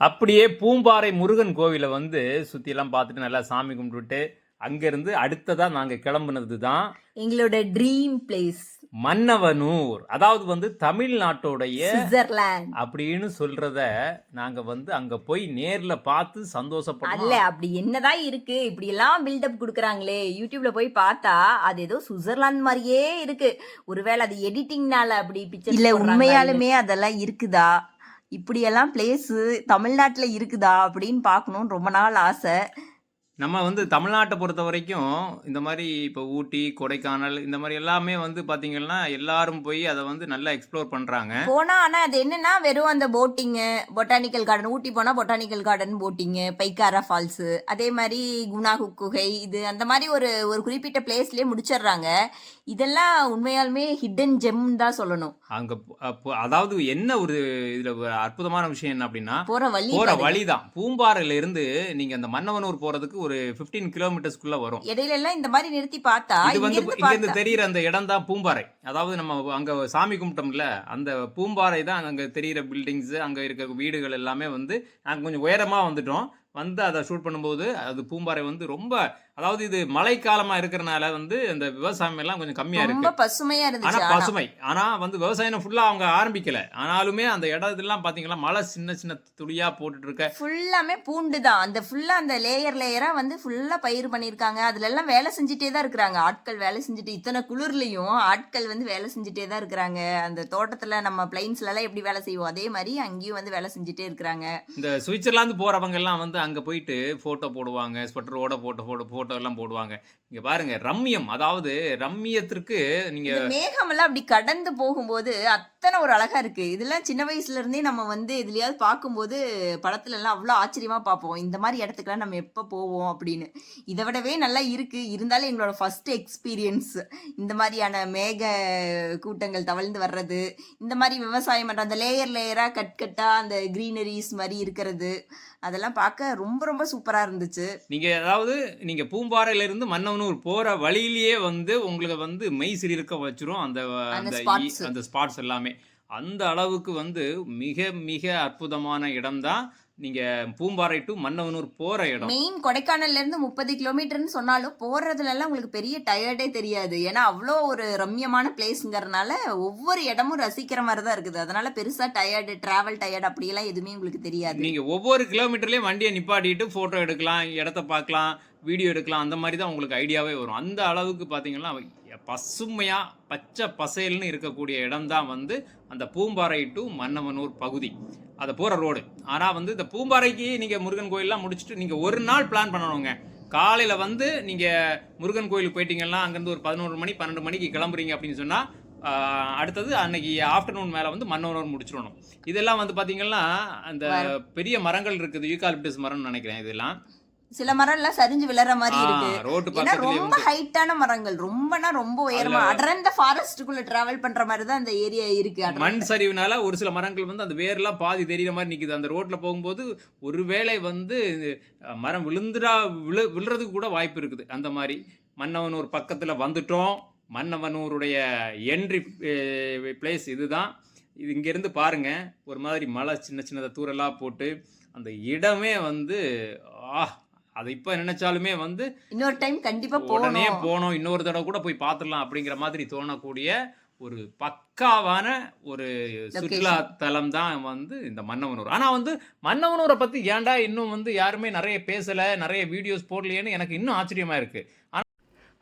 அப்படியே பூம்பாறை முருகன் கோவிலை வந்து சுற்றிலாம் பார்த்துட்டு நல்லா சாமி கும்பிட்டுட்டு அங்கேருந்து அடுத்ததாக நாங்கள் கிளம்புனது தான் எங்களோட ட்ரீம் பிளேஸ் மன்னவனூர். அதாவது வந்து தமிழ்நாட்டோடைய அப்படின்னு சொல்றத நாங்க வந்து அங்க போய் நேர்ல பார்த்து அல்ல சந்தோஷப்பட்டோம் அப்படி என்னதான் இருக்கு? இப்படி எல்லாம் பில்டப் கொடுக்குறாங்களே. யூடியூப்ல போய் பார்த்தா அது ஏதோ சுவிட்சர்லாந்து மாதிரியே இருக்கு. ஒருவேளை அது எடிட்டிங்னால அப்படி பிக்சர் இல்ல உண்மையாலுமே அதெல்லாம் இருக்குதா? இப்படியெல்லாம் பிளேஸு தமிழ்நாட்டில் இருக்குதா அப்படின்னு பார்க்கணுன்னு ரொம்ப நாள் ஆசை. நம்ம வந்து தமிழ்நாட்டை பொறுத்த வரைக்கும் இந்த மாதிரி இப்போ ஊட்டி கொடைக்கானல் இந்த மாதிரி எல்லாமே வந்து பாத்தீங்கன்னா எல்லாரும் போய் அதை வந்து நல்லா எக்ஸ்ப்ளோர் பண்றாங்க. போனா ஆனா அது என்னன்னா வெறும் அந்த போட்டிங்கு பொட்டானிக்கல் கார்டன் ஊட்டி போனா பொட்டானிக்கல் கார்டன் போட்டிங்கு பைக்காரா ஃபால்ஸ் அதே மாதிரி குணாகு குகை இது அந்த மாதிரி ஒரு ஒரு குறிப்பிட்ட பிளேஸ்லயே முடிச்சிடுறாங்க. இதெல்லாம் உண்மையாலுமே ஹிடன் ஜெம் தான் சொல்லணும். அங்க போ- அதாவது என்ன ஒரு இதுல ஒரு அற்புதமான விஷயம் என்ன அப்படின்னா போற வழி போற. வழிதான். பூம்பாறையில இருந்து நீங்க அந்த மன்னவனூர் போறதுக்கு ஒரு 15 கிலோமீட்டர்ஸ்குள்ள வரும். இடையில எல்லாம் இந்த மாதிரி நிறுத்தி பார்த்தா இது வந்து இங்க இருந்து தெரியுற அந்த இடம் தான் பூம்பாறை. அதாவது நம்ம அங்க சாமி கும்பிட்டோம்ல அந்த பூம்பாறை தான் அங்க தெரியுற பில்டிங்ஸ் அங்க இருக்க வீடுகள் எல்லாமே வந்து நாங்க கொஞ்சம் உயரமா வந்துட்டோம். வந்து அதை ஷூட் பண்ணும்போது அது பூம்பாறை வந்து ரொம்ப அதாவது இது மழைக்காலமா இருக்கிறனால வந்து அந்த விவசாயம் எல்லாம் கொஞ்சம் கம்மியா ரொம்ப இருக்கு. பசுமையா இருந்துச்சு ஆனா. பசுமை. ஆனா வந்து விவசாயம் ஃபுல்லா அவங்க ஆரம்பிக்கல. ஆனாலுமே அந்த இடத்துலாம் பாத்தீங்கன்னா மழை சின்ன சின்ன துளியா போட்டுட்டு இருக்க ஃபுல்லாமே பூண்டு தான். அந்த ஃபுல்லா அந்த லேயர் லேயரா வந்து ஃபுல்லா பயிர் பண்ணிருக்காங்க. அதுல எல்லாம் வேலை செஞ்சுட்டே தான் இருக்கிறாங்க. ஆட்கள் வேலை செஞ்சுட்டு இத்தனை குளிர்லயும் ஆட்கள் வந்து வேலை செஞ்சுட்டே தான் இருக்கிறாங்க. அந்த தோட்டத்துல நம்ம பிளைன்ஸ்ல எல்லாம் எப்படி வேலை செய்வோம்? அதே மாதிரி அங்கேயும் வந்து வேலை செஞ்சுட்டே இருக்கிறாங்க. இந்த சுவிட்சர்லாந்து போறவங்க எல்லாம் வந்து அங்க போயிட்டு போட்டோ போடுவாங்க. ஸ்வெட்டரோட போட்டோ போட்டோ போட்டோ எல்லாம் போடுவாங்க. இங்க பாருங்க ரம்மியம் அதாவது ரம்மியத்திற்கு நீங்க இந்த மேகம் எல்லாம் அப்படி கடந்து போகும்போது அத்தனை ஒரு அழகா இருக்கு. இதெல்லாம் சின்ன வயசுல இருந்தே நம்ம வந்து எதுலயாவது பார்க்கும்போது படத்துல எல்லாம் அவ்வளோ ஆச்சரியமா பார்ப்போம். இந்த மாதிரி இடத்துக்குலாம் நம்ம எப்போ போவோம் அப்படின்னு. இதை விடவே நல்லா இருக்கு. இருந்தாலும் எங்களோட ஃபர்ஸ்ட் எக்ஸ்பீரியன்ஸ் இந்த மாதிரியான மேக கூட்டங்கள் தவழ்ந்து வர்றது இந்த மாதிரி விவசாயம் பண்ற அந்த லேயர் லேயரா கட் கட்டா அந்த கிரீனரிஸ் மாதிரி இருக்கிறது அதெல்லாம் பார்க்க ரொம்ப ரொம்ப சூப்பரா இருந்துச்சு. நீங்க அதாவது நீங்க பூம்பாறையில இருந்து மன்னவனூர் போற வழியிலேயே வந்து உங்களுக்கு வந்து மெய் சிலிர்க்க வச்சிரும் அந்த அந்த. அந்த ஸ்பாட்ஸ் எல்லாமே அந்த அளவுக்கு வந்து மிக மிக அற்புதமான இடம்தான் நீங்க பூம்பாறை டு மன்னவனூர் போற இடம். மெயின் கொடைக்கானல்ல இருந்து முப்பது கிலோமீட்டர்னு சொன்னாலும் போறதுல எல்லாம் உங்களுக்கு பெரிய டயர்டே தெரியாது. ஏன்னா அவ்வளோ ஒரு ரம்யமான பிளேஸ்ங்கிறதுனால ஒவ்வொரு இடமும் ரசிக்கிற மாதிரி தான் இருக்குது. அதனால பெருசா டயர்டு டிராவல் டயர்டு அப்படியெல்லாம் எதுவுமே உங்களுக்கு தெரியாது. நீங்க ஒவ்வொரு கிலோமீட்டர்லயும் வண்டியை நிப்பாட்டிட்டு போட்டோ எடுக்கலாம் இடத்த பார்க்கலாம் வீடியோ எடுக்கலாம் அந்த மாதிரி தான் உங்களுக்கு ஐடியாவே வரும். அந்த அளவுக்கு பார்த்தீங்கன்னா பசுமையா பச்சை பசேல்னு இருக்கக்கூடிய இடம் தான் வந்து அந்த பூம்பாறை டு மன்னவனூர் பகுதி. அதை போகிற ரோடு ஆனால் வந்து இந்த பூம்பாறைக்கு நீங்கள் முருகன் கோயிலெலாம் முடிச்சுட்டு நீங்கள் ஒரு நாள் பிளான் பண்ணணுங்க. காலையில் வந்து நீங்கள் முருகன் கோயிலுக்கு போயிட்டீங்கன்னா அங்கேருந்து ஒரு பதினோரு மணி பன்னெண்டு மணிக்கு கிளம்புறீங்க அப்படின்னு சொன்னால் அடுத்தது அன்னைக்கு ஆஃப்டர்நூன் மேலே வந்து மன்னவனூர் முடிச்சிடணும். இதெல்லாம் வந்து பார்த்தீங்கன்னா அந்த பெரிய மரங்கள் இருக்குது. யூகாலிப்டஸ் மரம்னு நினைக்கிறேன் இதெல்லாம். சில மரம் எல்லாம் சரிஞ்சு விழற மாதிரி இருக்கு. ஏன்னா ரொம்ப ஹைட்டான மரங்கள் ரொம்பனா ரொம்ப உயரமா அடர்ந்த ஃபாரஸ்ட்டுக்குள்ள டிராவல் பண்ற மாதிரி தான் அந்த ஏரியா இருக்கு மண் சரிவுனால ஒரு சில மரங்கள் வந்து அந்த வேர்லாம் பாதி தெரியுற மாதிரி நிக்குது. அந்த ரோட்ல போகும்போது ஒருவேளை வந்து மரம் விழுந்துடா விழு விழுறதுக்கு கூட வாய்ப்பு இருக்குது. அந்த மாதிரி மன்னவனூர் பக்கத்துல வந்துட்டோம். மன்னவனூருடைய என்ட்ரி பிளேஸ் இதுதான். இது இங்கேருந்து பாருங்க. ஒரு மாதிரி மழை சின்ன சின்னதாக தூரலாக போட்டு அந்த இடமே வந்து ஆ அதை இப்போ நினைச்சாலுமே வந்து இன்னொரு டைம் கண்டிப்பா உடனே போனோம் இன்னொரு தடவை கூட போய் பார்த்துடலாம் அப்படிங்கிற மாதிரி தோணக்கூடிய ஒரு பக்காவான ஒரு சுற்றுலா தலம் தான் வந்து இந்த மன்னவனூர். ஆனா வந்து மன்னவனூரை பத்தி ஏன்டா இன்னும் வந்து யாருமே நிறைய பேசல நிறைய வீடியோஸ் போடலையேன்னு எனக்கு இன்னும் ஆச்சரியமா இருக்கு. ஆனா-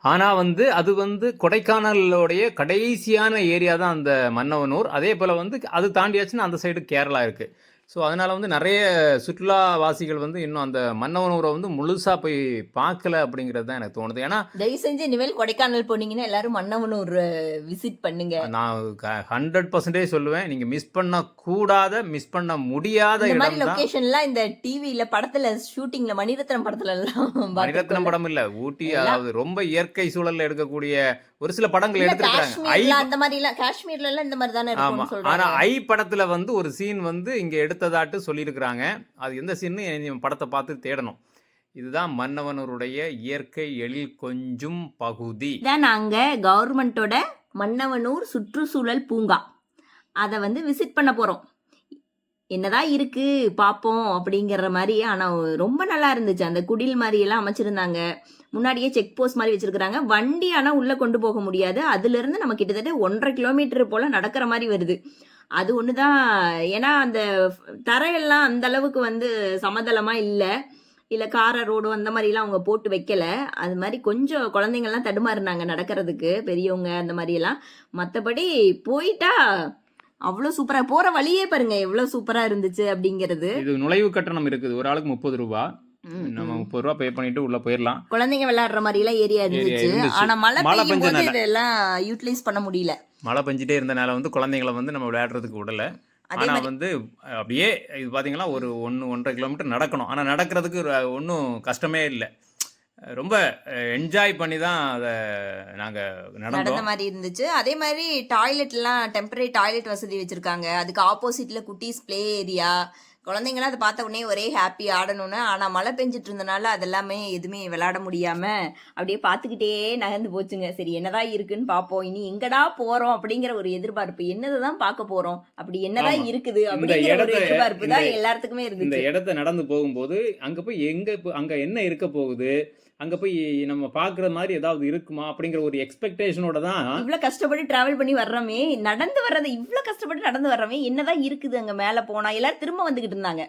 ஆனா வந்து அது வந்து கொடைக்கானலோடைய கடைசியான ஏரியா தான் அந்த மன்னவனூர். அதே போல வந்து அது தாண்டியாச்சுன்னா அந்த சைடு கேரளா இருக்கு. ஸோ அதனால வந்து நிறைய சுற்றுலாவாசிகள் வந்து இன்னும் அந்த மன்னவனூரை வந்து முழுசா போய் பார்க்கல அப்படிங்கிறது தான் எனக்கு தோணுது. ஏன்னா தயவு செஞ்சு இனிமேல் கொடைக்கானல் போனீங்கன்னா எல்லாரும் மன்னவனூர் விசிட் பண்ணுங்க. நான் ஹண்ட்ரட் பர்சன்டேஜ் சொல்லுவேன். நீங்க மிஸ் பண்ண கூடாத மிஸ் பண்ண முடியாத இடம் லொகேஷன்லாம் இந்த டிவில படத்துல ஷூட்டிங்ல மணிரத்னம் படத்துல எல்லாம் மணிரத்னம் படம் இல்ல. ஊட்டி அதாவது ரொம்ப இயற்கை சூழல்ல எடுக்கக்கூடிய ஒரு சில படங்கள் எடுத்திருக்காங்க அந்த மாதிரி எல்லாம் காஷ்மீர்ல எல்லாம் இந்த மாதிரி தானே ஆமா. ஆனா ஐ படத்துல வந்து ஒரு சீன் வந்து இங்க எடுத்ததாட்டு சொல்லியிருக்கிறாங்க. அது எந்த சீன்னு படத்தை பார்த்து தேடணும். இதுதான் மன்னவனூருடைய இயற்கை எழில் கொஞ்சும் பகுதி. இதான் நாங்க கவர்மெண்டோட மன்னவனூர் சுற்றுச்சூழல் பூங்கா. அதை வந்து விசிட் பண்ண போறோம். என்னதான் இருக்கு பார்ப்போம் அப்படிங்கிற மாதிரி. ஆனால் ரொம்ப நல்லா இருந்துச்சு. அந்த குடில் மாதிரி எல்லாம் அமைச்சிருந்தாங்க. முன்னாடியே செக் போஸ்ட் மாதிரி வச்சிருக்கிறாங்க. வண்டி ஆனால் உள்ளே கொண்டு போக முடியாது. அதுலேருந்து நம்ம கிட்டத்தட்ட ஒன்றரை கிலோமீட்டர் போல் நடக்கிற மாதிரி வருது. அது ஒன்று தான் ஏன்னா அந்த தரையெல்லாம் அந்த அளவுக்கு வந்து சமதளமாக இல்லை. இல்லை கார ரோடு அந்த மாதிரிலாம் அவங்க போட்டு வைக்கல. அது மாதிரி கொஞ்சம் குழந்தைங்கள்லாம் தடுமாறுனாங்க நடக்கிறதுக்கு. பெரியவங்க அந்த மாதிரியெல்லாம். மற்றபடி போயிட்டா அவ்வளோ சூப்பராக போகிற வழியே பாருங்க எவ்வளோ சூப்பராக இருந்துச்சு அப்படிங்கிறது. இது நுழைவு கட்டணம் இருக்குது ஒரு ஆளுக்கு முப்பது ரூபா. நம்ம. முப்பது ரூபா பே பண்ணிட்டு உள்ள போயிடலாம் குழந்தைங்க விளையாடுற மாதிரிலாம் ஏரியா இருந்துச்சு. ஆனா மழை மழை பெய்யும் போது. இதெல்லாம் யூட்டிலைஸ் பண்ண முடியல. மழை பெஞ்சிட்டே இருந்தனால வந்து குழந்தைங்கள வந்து நம்ம விளையாடுறதுக்கு விடல. ஆனா மாதிரி வந்து அப்படியே இது பாத்தீங்கன்னா ஒரு ஒன்று ஒன்றரை கிலோமீட்டர் நடக்கணும். ஆனா நடக்கிறதுக்கு ஒன்றும் கஷ்டமே இல்லை. ரொம்ப என்ஜாய் பண்ணி தான் அதை நாங்க நடந்த மாதிரி இருந்துச்சு. அதே மாதிரி டாய்லெட்லாம் டெம்பரரி டாய்லெட் வசதி வச்சிருக்காங்க. அதுக்கு ஆப்போசிட்ல குட்டீஸ் ப்ளே ஏரியா குழந்தைங்களாம் அதை பார்த்த உடனே ஒரே ஹாப்பி ஆடணும்னு. ஆனா மழை பெஞ்சிட்டு இருந்தனால அதெல்லாமே எதுவுமே விளையாட முடியாம அப்படியே பார்த்துக்கிட்டே நகர்ந்து போச்சுங்க. சரி என்னதான் இருக்குன்னு பார்ப்போம். இனி எங்கடா போறோம் அப்படிங்கிற ஒரு எதிர்பார்ப்பு. என்னதான் பார்க்க போறோம்? அப்படி என்னதான். இருக்குது இந்த அப்படிங்கிற ஒரு எதிர்பார்ப்பு தான் இந்த- எல்லாத்துக்குமே இந்த இருந்துச்சு. இடத்த நடந்து போகும்போது அங்க போய் எங்க அங்க என்ன இருக்க போகுது? அங்க போய் நம்ம பாக்குற மாதிரி ஏதாவது இருக்குமா அப்படிங்கிற ஒரு எக்ஸ்பெக்டேஷனோட தான் இவ்வளவு கஷ்டப்பட்டு டிராவல் பண்ணி வர்றோமே நடந்து வர்றது இவ்வளவு கஷ்டப்பட்டு நடந்து வர்றோமே என்னதான் இருக்குது அங்க மேல போனா எல்லாரும் திரும்ப வந்துகிட்டு இருந்தாங்க.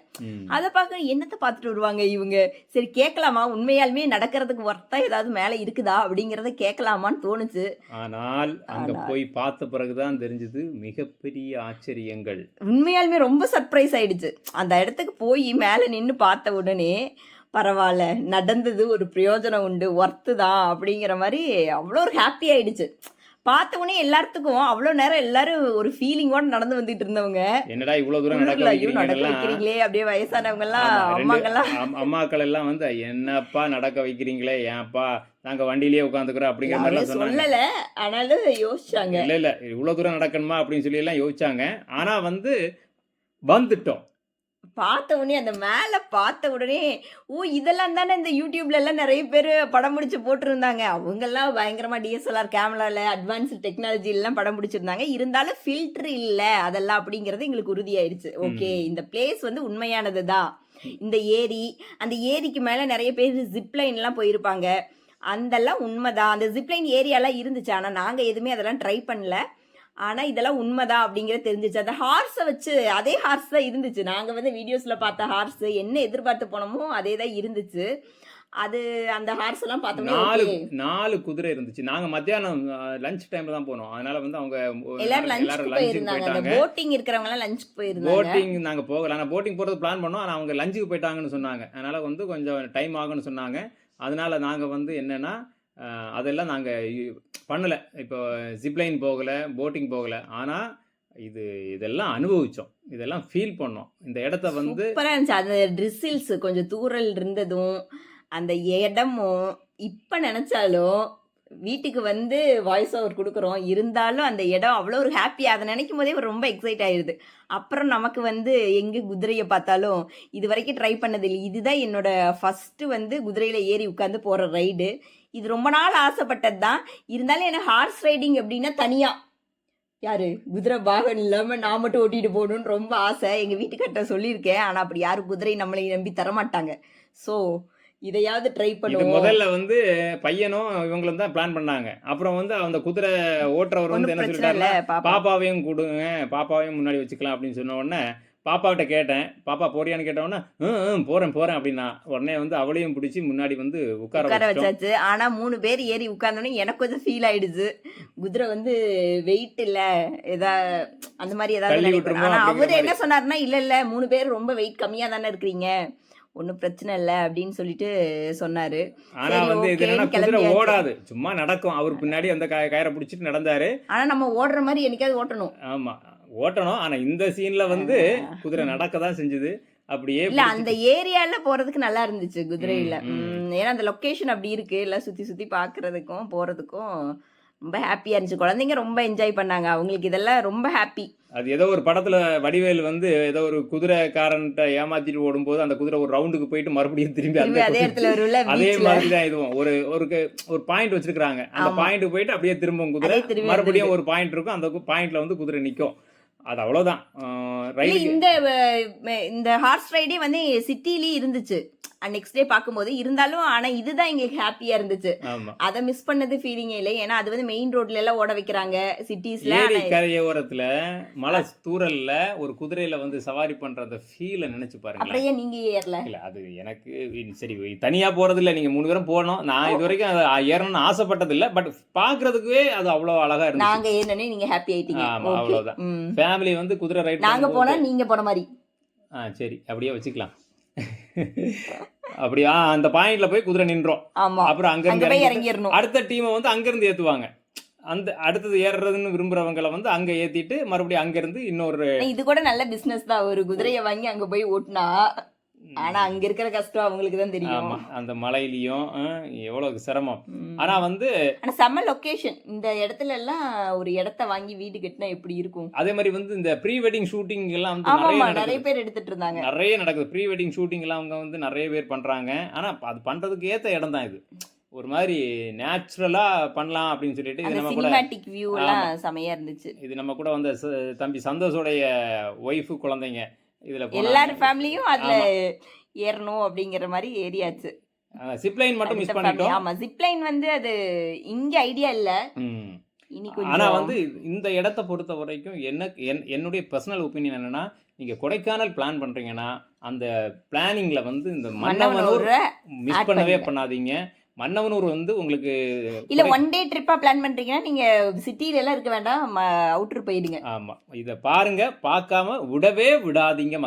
அதை பார்க்க என்னத்தை பார்த்துட்டு வருவாங்க இவங்க? சரி கேட்கலாமா? உண்மையாலுமே நடக்கிறதுக்கு ஒர்த்தா ஏதாவது மேல இருக்குதா அப்படிங்கறத கேட்கலாமான்னு தோணுச்சு. ஆனால் அங்க. போய் பார்த்த பிறகுதான் தெரிஞ்சது மிகப்பெரிய ஆச்சரியங்கள். உண்மையாலுமே ரொம்ப சர்ப்ரைஸ் ஆயிடுச்சு. அந்த இடத்துக்கு போய் மேல நின்னு பார்த்த உடனே பரவாயில்ல நடந்தது ஒரு பிரயோஜனம் உண்டு ஒர்த்து தான் அப்படிங்கிற மாதிரி அவ்வளோ ஒரு ஹாப்பி ஆயிடுச்சு. பார்த்த உடனே எல்லாத்துக்கும் அவ்வளோ நேரம் எல்லாரும் ஒரு ஃபீலிங்கோட நடந்து வந்துட்டு இருந்தவங்க. என்னடா இவ்வளவு தூரம் நடக்க வைக்கிறீங்களா அப்படியே வயசானவங்க எல்லாம் ஆமா, ரெண்டு அம்மாங்கெல்லாம். அம்- அம்மாக்கள் எல்லாம் வந்து என்னப்பா நடக்க வைக்கிறீங்களே? ஏன்ப்பா நாங்க வண்டியிலேயே உட்காந்துக்கிறோம் அப்படிங்கிற மாதிரி சொல்லல ஆனாலும் யோசிச்சாங்க. இல்ல இல்ல இவ்வளவு தூரம் நடக்கணுமா அப்படின்னு சொல்லி எல்லாம் யோசிச்சாங்க. ஆனா வந்து வந்துட்டோம். பார்த்த உடனே அந்த மேல பார்த்த உடனே ஓ இதெல்லாம் தானே இந்த யூடியூப்ல எல்லாம் நிறைய பேர் படம் பிடிச்சு போட்டிருந்தாங்க. அவங்க எல்லாம் பயங்கரமா டிஎஸ்எல்ஆர் கேமரால அட்வான்ஸ் டெக்னாலஜி எல்லாம் படம் பிடிச்சிருந்தாங்க. இருந்தாலும் ஃபில்டர் இல்ல அதெல்லாம் அப்படிங்கிறது எங்களுக்கு உறுதியாயிருச்சு. ஓகே இந்த பிளேஸ் வந்து உண்மையானது தான். இந்த ஏரி அந்த ஏரிக்கு மேல நிறைய பேர் ஜிப்லைன் எல்லாம் போயிருப்பாங்க. அதெல்லாம் உண்மைதான். அந்த ஜிப்லைன் ஏரியாலாம் இருந்துச்சு. ஆனா நாங்க எதுவுமே அதெல்லாம் ட்ரை பண்ணல. ஆனா இதெல்லாம் உண்மைதான் அப்படிங்கறது தெரிஞ்சுச்சு. அந்த ஹார்ஸை வச்சு அதே ஹார்ஸ் தான் இருந்துச்சு. நாங்க வந்து வீடியோஸ்ல பார்த்த ஹார்ஸ் என்ன எதிர்பார்த்து போனோமோ அதே தான் இருந்துச்சு. அது அந்த ஹார்ஸ் எல்லாம் பார்த்தோம்னா நாலு. நாலு குதிரை இருந்துச்சு. நாங்க மத்தியானம் லஞ்ச் டைம்ல தான் போனோம். அதனால வந்து அவங்க எல்லாரும் க்கு போயிருந்தாங்க. அந்த போட்டிங் இருக்கிறவங்க எல்லாம் லஞ்சுக்கு போயிருந்தாங்க. போட்டிங் நாங்க போகல. ஆனா போட்டிங் போறது பிளான் பண்ணோம். ஆனா அவங்க லஞ்சுக்கு போயிட்டாங்கன்னு சொன்னாங்க. அதனால வந்து கொஞ்சம் டைம் ஆகும்னு சொன்னாங்க. அதனால நாங்க வந்து என்னன்னா அதெல்லாம் நாங்க இ- பண்ணலை. இப்போ ஜிப்லைன் போகலை போட்டிங் போகலை. ஆனால் இது இதெல்லாம் அனுபவிச்சோம். இதெல்லாம் ஃபீல் பண்ணோம். இந்த இடத்த வந்து அந்த ட்ரிசில்ஸ் கொஞ்சம் தூரல் இருந்ததும் அந்த இடமும் இப்போ நினச்சாலும் வீட்டுக்கு வந்து வாய்ஸ் ஓவர் கொடுக்குறோம். இருந்தாலும் அந்த இடம் அவ்வளோ ஒரு ஹாப்பியாக அதை நினைக்கும் போதே ரொம்ப எக்ஸைட் ஆயிடுது அப்புறம் நமக்கு வந்து எங்கே குதிரையை பார்த்தாலும் இது வரைக்கும் ட்ரை பண்ணதில்லை. இதுதான் என்னோட ஃபஸ்ட்டு வந்து குதிரையில் ஏறி உட்காந்து போகிற ரைடு இது ரொம்ப நாள் ஆசைப்பட்டது தான். இருந்தாலும் எனக்கு ஹார்ஸ் ரைடிங் அப்படின்னா தனியாக யார்? குதிரை பாகன் இல்லாமல் நான் மட்டும் ஓட்டிகிட்டு போகணுன்னு ரொம்ப ஆசை. எங்கள் வீட்டுக்கிட்ட சொல்லியிருக்கேன். ஆனால் அப்படி யாரும் குதிரை நம்மளை நம்பி தரமாட்டாங்க. ஸோ இதையாவது ட்ரை பண்ணுவோம். முதல்ல வந்து பையனும் இவங்களும் தான் பிளான் பண்ணாங்க. அப்புறம் வந்து அந்த குதிரை ஓட்டுறவர் வந்து என்ன பாப்பா. பாப்பாவையும் கொடுங்க பாப்பாவையும் முன்னாடி வச்சுக்கலாம் அப்படின்னு சொன்ன உடனே பாப்பாவிட்ட கேட்டேன். பாப்பா போறியான்னு கேட்ட உடனே "ம், போறேன் போறேன் அப்படின்னா உடனே வந்து அவளையும் பிடிச்சி முன்னாடி வந்து உட்கார உட்கார வச்சாச்சு. ஆனா மூணு பேர் ஏறி உட்கார்ந்தோடனே எனக்கு கொஞ்சம் ஃபீல் ஆயிடுச்சு. குதிரை வந்து வெயிட் இல்ல ஏதா அந்த மாதிரி ஏதாவது ஆனா அவரு என்ன சொன்னாருன்னா இல்ல இல்ல மூணு பேர் ரொம்ப வெயிட் கம்மியா தானே இருக்கிறீங்க. ஒன்றும் பிரச்சனை இல்லை அப்படின்னு சொல்லிட்டு சொன்னாரு. ஆனா சரி, வந்து இது என்னன்னா குதிரை. ஓடாது. சும்மா நடக்கும். அவர் பின்னாடி அந்த கய- கயிறை பிடிச்சிட்டு நடந்தாரு. ஆனா நம்ம ஓடுற மாதிரி என்னைக்காவது ஓட்டணும். ஆமா. ஓட்டணும். ஆனா இந்த சீன்ல வந்து குதிரை நடக்க தான் செஞ்சது. அப்படியே இல்ல அந்த ஏரியால போறதுக்கு நல்லா இருந்துச்சு குதிரையில. ஏன்னா அந்த லொகேஷன் அப்படி இருக்கு. எல்லாம் சுத்தி சுத்தி பாக்குறதுக்கும் போறதுக்கும். ரொம்ப ஹாப்பியா இருந்துச்சு. குழந்தைங்க ரொம்ப என்ஜாய் பண்ணாங்க. அவங்களுக்கு இதெல்லாம் ரொம்ப ஹாப்பி அது ஏதோ ஒரு படத்துல வடிவேல் வந்து ஏதோ ஒரு குதிரைக்காரன்ட்ட ஏமாத்திட்டு ஓடும்போது அந்த குதிரை ஒரு ரவுண்டுக்கு போயிட்டு மறுபடியும் திரும்பி அதே இடத்துல அதே மாதிரி தான் இதுவும். ஒரு ஒரு ஒரு பாயிண்ட் வச்சிருக்காங்க அந்த. பாயிண்ட் போயிட்டு அப்படியே திரும்பும் குதிரை. மறுபடியும் ஒரு பாயிண்ட் இருக்கும். அந்த பாயிண்ட்ல வந்து குதிரை நிக்கும். அது அவ்வளோதான் இந்த இந்த ஹார்ஸ் ரைடே வந்து சிட்டிலயும் இருந்துச்சு. நெக்ஸ்ட் டே பார்க்கும்போது இருந்தாலும் ஆனா இதுதான் எங்களுக்கு ஹாப்பியா இருந்துச்சு. அதை மிஸ் பண்ணது ஃபீலிங்கே இல்லை. ஏன்னா அது வந்து மெயின் ரோட்ல எல்லாம் ஓட வைக்கிறாங்க சிட்டிஸ்ல கரையோரத்தில் மலை தூரல்ல ஒரு குதிரையில வந்து சவாரி பண்ற அந்த ஃபீலை நினைச்சு பாருங்களேன். அப்புறம் ஏன் நீங்க ஏறல? இல்ல அது எனக்கு சரி தனியா போறது இல்ல. நீங்க மூணு பேரும் போனோம் நான் இது வரைக்கும் அதை ஏறணும்னு ஆசைப்பட்டது இல்ல. பட் பாக்குறதுக்கே அது அவ்வளவு அழகா இருந்துச்சு. நாங்க ஏறினே நீங்க ஹாப்பி ஆயிட்டீங்க. ஆமா. அவ்வளவுதான். ஃபேமிலி வந்து குதிரை ரைட் நாங்க போனா நீங்க போன மாதிரி. ஆ சரி. அப்படியே வச்சுக்கலாம். அப்படியா? அந்த பாயிண்ட்ல போய் குதிரை நின்றோம். ஆமா. அப்புறம் அங்க இருந்து இறங்கிடணும். அடுத்த டீமை வந்து அங்க இருந்து ஏத்துவாங்க. அந்த அடுத்தது ஏறுறதுன்னு விரும்புறவங்களை வந்து அங்க ஏத்திட்டு மறுபடியும் அங்க இருந்து இன்னொரு இது கூட நல்ல பிசினஸ் தான். ஒரு குதிரையை வாங்கி அங்க போய் ஓட்டுனா ஆனா அங்க இருக்கிற கஷ்டம் அவங்களுக்கு தான் ஆமா தெரியும் அந்த மலையிலயும் எவ்வளவு சிரமம். ஆனா வந்து ஆனா செம்ம லொகேஷன் இந்த இடத்துல எல்லாம் ஒரு இடத்த வாங்கி வீடு கட்டினா எப்படி இருக்கும்? அதே மாதிரி வந்து இந்த ப்ரீ வெட்டிங் ஷூட்டிங் எல்லாம் வந்து ஆமா நிறைய ஆமா பேர் எடுத்துட்டு இருந்தாங்க. நிறைய நடக்குது. ப்ரீ வெட்டிங் ஷூட்டிங் எல்லாம் அவங்க வந்து நிறைய பேர் பண்றாங்க. ஆனா அது பண்றதுக்கு ஏத்த இடம் தான் இது. ஒரு மாதிரி நேச்சுரலா பண்ணலாம் அப்படின்னு சொல்லிட்டு இது நம்ம கூட வியூ எல்லாம் செமையா இருந்துச்சு. இது நம்ம கூட வந்த தம்பி சந்தோஷோடைய ஒய்ஃபு குழந்தைங்க. இதுல எல்லாரும் ஃபேமிலியும் அதுல ஏறணும் அப்படிங்கிற மாதிரி ஏறியாச்சு. சிப்லைன் மட்டும் மிஸ். பண்ணிட்டோம். ஆமா ஜிப்லைன் வந்து அது இங்க ஐடியா இல்ல. ஆனா வந்து இந்த இடத்த பொறுத்த வரைக்கும் எனக்கு என் என்னுடைய பர்சனல் ஒப்பீனியன் என்னன்னா நீங்க கொடைக்கானல் பிளான் பண்றீங்கன்னா அந்த பிளானிங்ல வந்து இந்த மன்னவனூர் மிஸ் பண்ணவே. பண்ணாதீங்க. மன்னவனூர் வந்து உங்களுக்கு இல்ல ஒன் டே ட்ரிப்பா பிளான் பண்றீங்கன்னா நீங்க சிட்டில எல்லாம் இருக்க வேண்டாம். அவுட்டர் போயிடுங்க. ஆமா. இத பாருங்க. பார்க்காம விடவே விடாதீங்க மக்கள்.